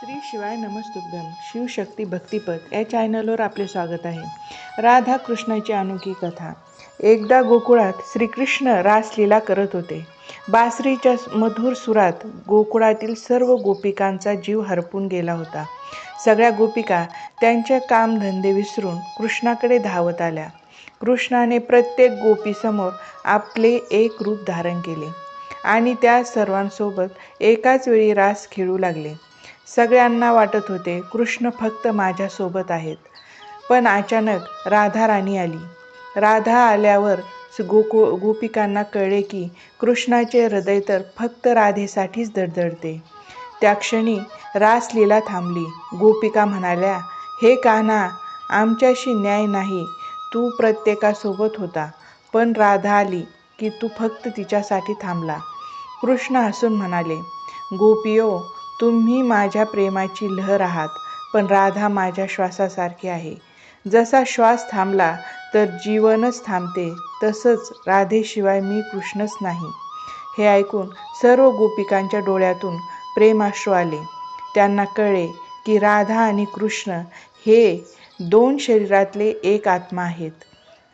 श्री शिवाय नमस्तुभ्यम शिवशक्ती भक्तिपद या चॅनलवर आपले स्वागत आहे. राधा कृष्णाची अनोखी कथा. एकदा गोकुळात श्रीकृष्ण रासलीला करत होते. बासरीच्या मधुर सुरात गोकुळातील सर्व गोपिकांचा जीव हरपून गेला होता. सगळ्या गोपिका त्यांचे कामधंदे विसरून कृष्णाकडे धावत आल्या. कृष्णाने प्रत्येक गोपीसमोर आपले एक रूप धारण केले आणि त्या सर्वांसोबत एकाच वेळी रास खेळू लागले. सगळ्यांना वाटत होते कृष्ण फक्त माझ्यासोबत आहेत. पण अचानक राधा राणी आली. राधा आल्यावर गोकु गोपिकांना कळले की कृष्णाचे हृदय तर फक्त राधेसाठीच दडदडते. त्या क्षणी रासलीला थांबली. गोपिका म्हणाल्या हे कान्हा आमच्याशी न्याय नाही. तू प्रत्येकासोबत होता. पण राधा आली की तू फक्त तिच्यासाठी थांबला. कृष्ण हसून म्हणाले गोपियो तुम्ही माझ्या प्रेमाची लहर आहात पण राधा माझ्या श्वासासारखी आहे. जसा श्वास थांबला तर जीवनच थांबते तसंच राधेशिवाय मी कृष्णच नाही. हे ऐकून सर्व गोपिकांच्या डोळ्यातून प्रेमाश्रू आले. त्यांना कळले की राधा आणि कृष्ण हे दोन शरीरातले एक आत्मा आहेत.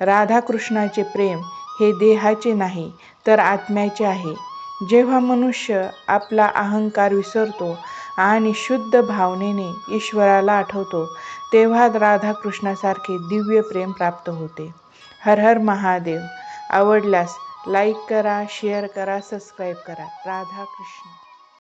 राधाकृष्णाचे प्रेम हे देहाचे नाही तर आत्म्याचे आहे. जेव्हा मनुष्य आपला अहंकार विसरतो आणि शुद्ध भावनेने ईश्वराला आठवतो तेव्हा राधाकृष्णासारखे दिव्य प्रेम प्राप्त होते. हर हर महादेव आवडल्यास लाईक करा शेअर करा सबस्क्राईब करा. राधाकृष्ण.